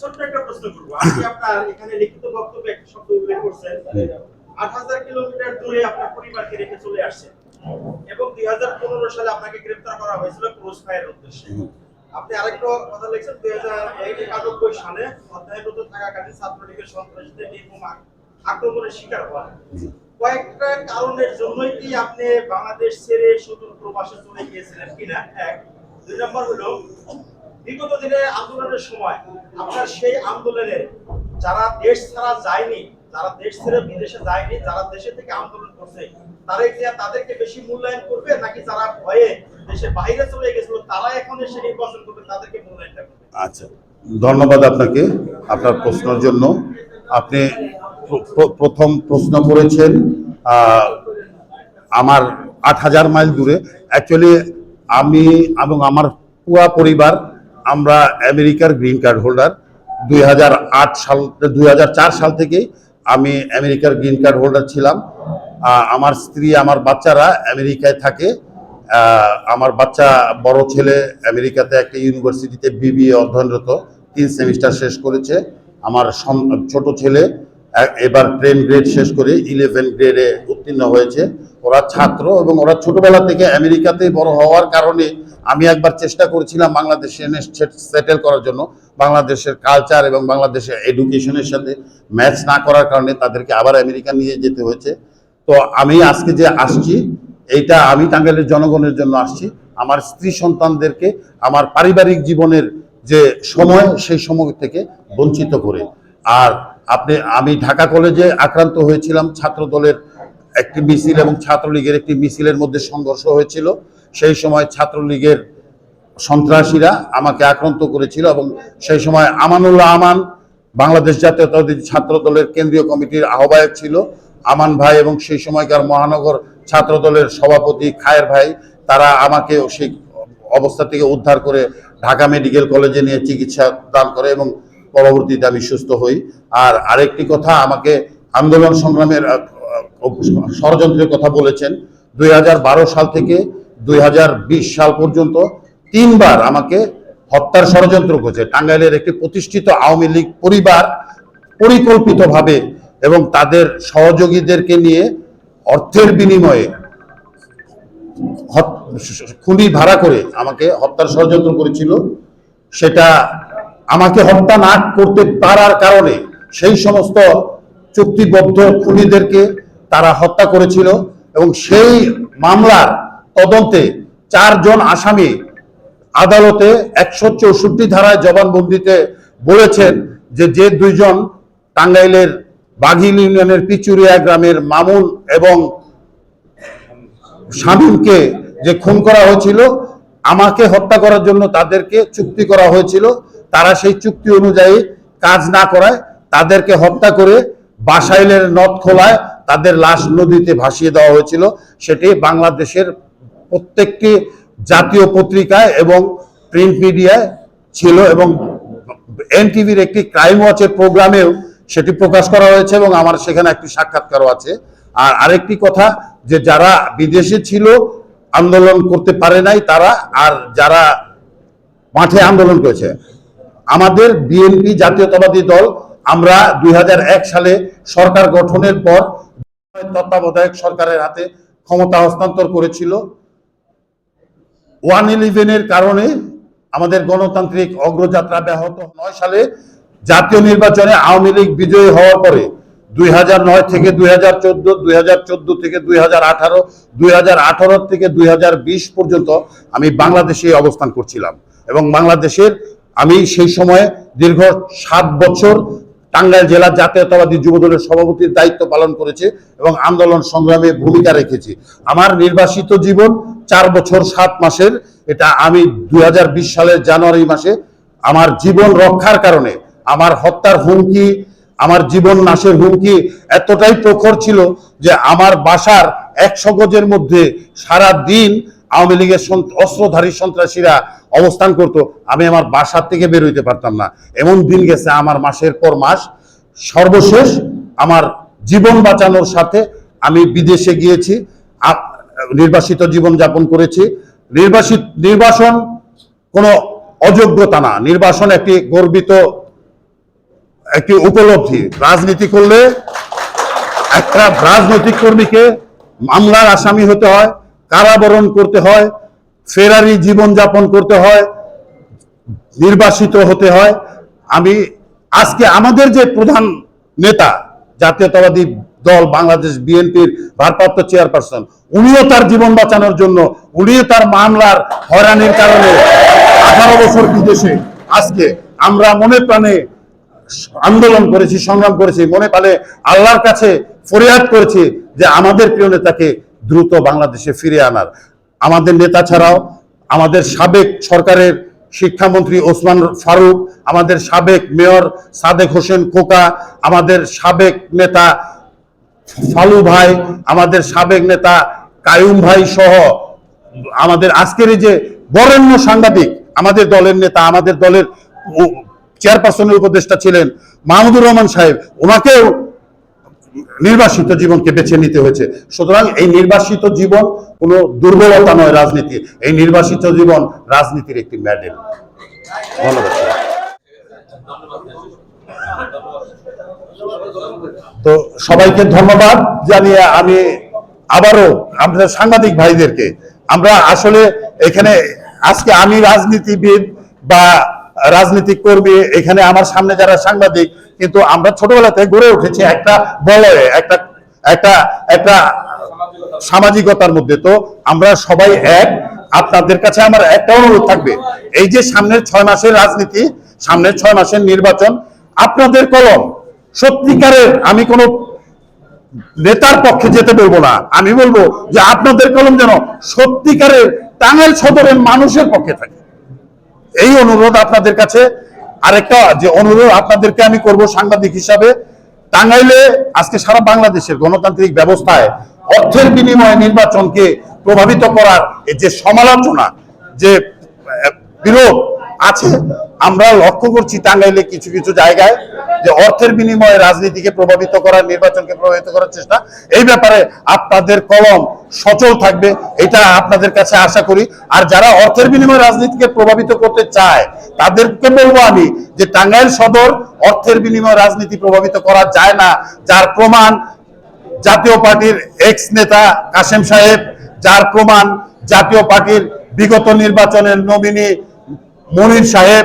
ছোট্ট একটা প্রশ্ন করব। আপনি আপনার এখানে লিখিত বক্তব্যে একটা শব্দ উল্লেখ করছেন। আট হাজার কিলোমিটার দূরে আপনার পরিবারকে রেখে চলে আসছেন এবং দুই হাজার পনেরো সালে আপনাকে গ্রেপ্তার করা হয়েছিল ক্রস ফায়ার উদ্দেশ্যে। আপনি আরেকটা কথা লিখছেন দুই হাজার একানব্বই সালে অধ্যায়রত থাকাকালীন ছাত্রলীগের সন্ত্রাসীদের নির্মম আক্রমণের শিকার হন কয়েকটা কারণের জন্যই কি আপনি বাংলাদেশ ছেড়ে সুদূর প্রবাসে চলে গিয়েছিলেন কিনা? এক। দুই নম্বর হলো বিগত দিনে আন্দোলনের সময় আপনার সেই আন্দোলনের যারা দেশ ছাড়া যায়নি, যারা দেশ ছেড়ে বিদেশে যায়নি, যারা দেশে থেকে আন্দোলন করছে তারা তাদেরকে বেশি মূল্যায়ন করবে? নাকি যারা ভয়ে দেশের বাইরে চলে গেছিল তারা এখন এসে নির্বাচন করবে, তাদেরকে মূল্যায়নটা করবে? আচ্ছা ধন্যবাদ আপনাকে, আপনার প্রশ্নের জন্য। আপনি প্র- প্র- প্রথম প্রশ্ন করেছেন আমার আট হাজার মাইল দূরে। অ্যাকচুয়ালি আমি এবং আমার পুয়া পরিবার আমরা আমেরিকার গ্রিন কার্ড হোল্ডার। দুই হাজার আট সাল, দুই হাজার চার সাল থেকেই আমি আমেরিকার গ্রিন কার্ড হোল্ডার ছিলাম। আমার স্ত্রী, আমার বাচ্চারা আমেরিকায় থাকে। আমার বাচ্চা বড় ছেলে আমেরিকাতে একটা ইউনিভার্সিটিতে বিবিএ অধ্যয়নরত, তিন সেমিস্টার শেষ করেছে। আমার ছোট ছেলে এবার টেন গ্রেড শেষ করে ইলেভেন গ্রেডে উত্তীর্ণ হয়েছে। ওরা ছাত্র এবং ওরা ছোটবেলা থেকে আমেরিকাতেই বড় হওয়ার কারণে আমি একবার চেষ্টা করেছিলাম বাংলাদেশে এনে সেটেল করার জন্য, বাংলাদেশের কালচার এবং বাংলাদেশের এডুকেশনের সাথে ম্যাচ না করার কারণে তাদেরকে আবার আমেরিকা নিয়ে যেতে হয়েছে। তো আমি আজকে যে আসছি, এইটা আমি টাঙ্গাইলের জনগণের জন্য আসছি। আমার স্ত্রী সন্তানদেরকে আমার পারিবারিক জীবনের যে সময়, সেই সময় থেকে বঞ্চিত করে। আর আপনি, আমি ঢাকা কলেজে আক্রান্ত হয়েছিলাম ছাত্র দলের একটি মিছিল এবং ছাত্রলীগের একটি মিছিলের মধ্যে সংঘর্ষ হয়েছিল। সেই সময় ছাত্রলীগের সন্ত্রাসীরা আমাকে আক্রান্ত করেছিল এবং সেই সময় আমানুল্লাহ আমান বাংলাদেশ জাতীয়তাবাদী ছাত্র দলের কেন্দ্রীয় কমিটির আহ্বায়ক ছিল। আমান ভাই এবং সেই সময়কার মহানগর ছাত্র দলের সভাপতি খায়ের ভাই, তারা আমাকে সেই অবস্থা থেকে উদ্ধার করে ঢাকা মেডিকেল কলেজে নিয়ে চিকিৎসা দান করে এবং পরবর্তীতে আমি সুস্থ হই। আর আরেকটি কথা, আমাকে আন্দোলন সংগ্রামের ষড়যন্ত্রের কথা বলেছেন। দুই হাজার বারো সাল থেকে দুই হাজার বিশ সাল পর্যন্ত তিনবার আমাকে হত্যার ষড়যন্ত্র করেছে। টাঙ্গাইলের একটি প্রতিষ্ঠিত আওয়ামী লীগ পরিবার পরিকল্পিতভাবে এবং তাদের সহযোগীদেরকে নিয়ে অর্থের বিনিময়ে খুনি ভাড়া করে আমাকে হত্যার ষড়যন্ত্র করেছিল। সেটা আমাকে হত্যা না করতে পারার কারণে সেই সমস্ত চুক্তিবদ্ধ খুনিদেরকে তারা হত্যা করেছিল এবং সেই মামলার তদন্তে চারজন আসামি আদালতে একশো চৌষট্টি ধারায় জবানবন্দিতে বলেছেন যে যে দুইজন টাঙ্গাইলের বাঘিল ইউনিয়নের পিচুরিয়া গ্রামের মামুন এবং শামীমকে যে খুন করা হয়েছিল, আমাকে হত্যা করার জন্য তাদেরকে চুক্তি করা হয়েছিল। তারা সেই চুক্তি অনুযায়ী কাজ না করায় তাদেরকে হত্যা করে বাসাইলের নদ খোলায় তাদের লাশ নদীতে ভাসিয়ে দেওয়া হয়েছিল। সেটি বাংলাদেশের প্রত্যেকটি জাতীয় পত্রিকায় এবং প্রিন্ট মিডিয়ায় ছিল এবং এনটিভির একটি ক্রাইম ওয়াচের প্রোগ্রামেও সেটি প্রকাশ করা হয়েছে এবং আমার সেখানে একটি সাক্ষাৎকারও আছে। আর আরেকটি কথা যে যারা বিদেশে ছিল, আন্দোলন করতে পারে নাই তারা, আর যারা মাঠে আন্দোলন করেছে। আমাদের বিএনপি জাতীয়তাবাদী দল, আমরা দুই হাজার এক সালে সরকার গঠনের পর তত্ত্বাবধায়ক সরকারের হাতে ক্ষমতা হস্তান্তর করেছিল। ওয়ান ইলেভেনের কারণে আমাদের গণতান্ত্রিক অগ্রযাত্রা ব্যাহত নয় সালে জাতীয় নির্বাচনে আওয়ামী লীগ বিজয়ী হওয়ার পরে দুই থেকে দুই হাজার চোদ্দ, দুই থেকে দুই হাজার আঠারো, দুই থেকে দুই হাজার বিশ পর্যন্ত আমি বাংলাদেশে অবস্থান করছিলাম। এবং বাংলাদেশের আমি সেই সময়ে দীর্ঘ সাত বছর টাঙ্গাইল জেলা জাতীয়তাবাদী যুবদলের সভাপতির দায়িত্ব পালন করেছে এবং আন্দোলন সংগ্রামে ভূমিকা রেখেছি। আমার নির্বাসিত জীবন চার বছর, সাত মাসের, এটা আমি দু হাজার বিশ সালের জানুয়ারি মাসে আমার জীবন রক্ষার কারণে, আমার হত্যার হুমকি, আমার জীবন নাশের হুমকি এতটাই প্রখর ছিল যে আমার বাসার একশো গজের মধ্যে সারা দিন আওয়ামী লীগের অস্ত্রধারী সন্ত্রাসীরা অবস্থান করত। আমি আমার বাসার থেকে বের হইতে পারতাম না। এমন দিন গেছে আমার মাসের পর মাস। সর্বশেষ আমার জীবন বাঁচানোর সাথে আমি বিদেশে গিয়েছি। নির্বাসিত জীবন যাপন করেছি। নির্বাসিত, নির্বাসন কোনো অযোগ্যতা না। নির্বাসন একটি গর্বিত, একটি উপলব্ধি। রাজনীতি করলে একটা রাজনৈতিক কর্মীকে মামলার আসামি হতে হয়, কারাবরণ করতে হয়, ফেরারি জীবনযাপন করতে হয়, নির্বাসিত হতে হয়। আমি আজকে আমাদের যে প্রধান নেতা, জাতীয়তাবাদী দল বাংলাদেশ বিএনপির ভারপ্রাপ্ত চেয়ারপারসন। উনিও তার জীবন বাঁচানোর জন্য, উনিও তার মামলার হয়রানির কারণে আঠারো বছর বিদেশে। আজকে আমরা মনে প্রাণে আন্দোলন করেছি, সংগ্রাম করেছি, মনে পালে আল্লাহর কাছে ফরিয়াদ করেছি যে আমাদের প্রিয় নেতাকে দ্রুত বাংলাদেশে ফিরে আনার। আমাদের নেতা ছাড়াও আমাদের সাবেক সরকারের শিক্ষামন্ত্রী ওসমান ফারুক, আমাদের সাবেক মেয়র সাদেক হোসেন খোকা, আমাদের সাবেক নেতা ফালু ভাই, আমাদের সাবেক নেতা কায়ুম ভাই সহ আমাদের আজকের যে বরেণ্য সাংবাদিক, আমাদের দলের নেতা, আমাদের দলের চেয়ারপারসনের উপদেষ্টা ছিলেন মাহমুদুর রহমান সাহেব, ওনাকেও নির্বাসিত জীবনকে বেছে নিতে হয়েছে সুতরাং এই নির্বাসিত জীবন কোনো দুর্বলতা নয় রাজনীতি, এই নির্বাসিত জীবন রাজনীতির একটি মেডেল ধন্যবাদ। তো সবাইকে ধন্যবাদ জানিয়ে আমি আবারও আমাদের সাংবাদিক ভাইদেরকে, আমরা আসলে এখানে আজকে আমি রাজনীতিবিদ বা রাজনীতিক কর্মী এখানে আমার সামনে যারা সাংবাদিক, কিন্তু আমরা ছোটবেলাতে গড়ে উঠেছি একটা বলয়ে, একটা একটা একটা সামাজিকতার মধ্যে। তো আমরা সবাই এক, আপনাদের কাছে আমার একটা অনুরোধ থাকবে। এই যে সামনের ছয় মাসের রাজনীতি, সামনের ছয় মাসের নির্বাচন আপনাদের কলম। সত্যিকারের আমি কোনো নেতার পক্ষে যেতে বলব না। আমি বলব যে আপনাদের কলম যেন সত্যিকারের টাঙ্গাইল সদরের মানুষের পক্ষে থাকে। এই অনুরোধ আপনাদের কাছে। আরেকটা যে অনুরোধ আপনাদেরকে আমি করব সাংবাদিক হিসাবে, টাঙ্গাইলে আজকে সারা বাংলাদেশের গণতান্ত্রিক ব্যবস্থায় অর্থের বিনিময়ে নির্বাচনকে প্রভাবিত করার যে সমালোচনা, যে বিরোধ আছে। আমরা লক্ষ্য করছি টাঙ্গাইলে কিছু কিছু জায়গায় যে অর্থের বিনিময়ে রাজনীতিকে প্রভাবিত করার, নির্বাচনকে প্রভাবিত করার চেষ্টা। এই ব্যাপারে আপনাদের কলম সচল থাকবে, এটা আপনাদের কাছে আশা করি। আর যারা অর্থের বিনিময়ে রাজনীতিকে প্রভাবিত করতে চায়, তাদেরকে বলব আমি যে টাঙ্গাইল সদর অর্থের বিনিময়ে রাজনীতি প্রভাবিত করা যায় না, যার প্রমাণ জাতীয় পার্টির এক্স নেতা কাসেম সাহেব, যার প্রমাণ জাতীয় পার্টির বিগত নির্বাচনের নমিনি মনির সাহেব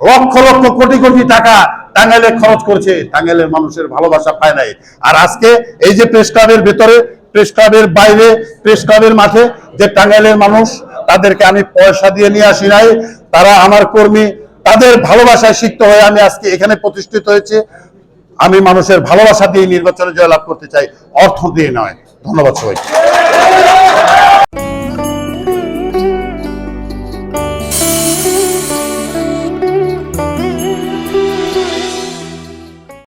লক্ষ লক্ষ কোটি কোটি টাকা টাঙ্গাইলে খরচ করছে। টাঙ্গাইলের মানুষের ভালোবাসা পায় নাই। আর আজকে এই যে প্রেস ক্লাবের ভেতরে প্রেস ক্লাবের বাইরে প্রেস ক্লাবের মাঠে যে টাঙ্গাইলের মানুষ, তাদেরকে আমি পয়সা দিয়ে নিয়ে আসি নাই। তারা আমার কর্মী, তাদের ভালোবাসায় সিক্ত হয়ে আমি আজকে এখানে প্রতিষ্ঠিত হয়েছে। আমি মানুষের ভালোবাসা দিয়ে নির্বাচনে জয়লাভ করতে চাই। অর্থ দিয়ে নয়। ধন্যবাদ সবাইকে।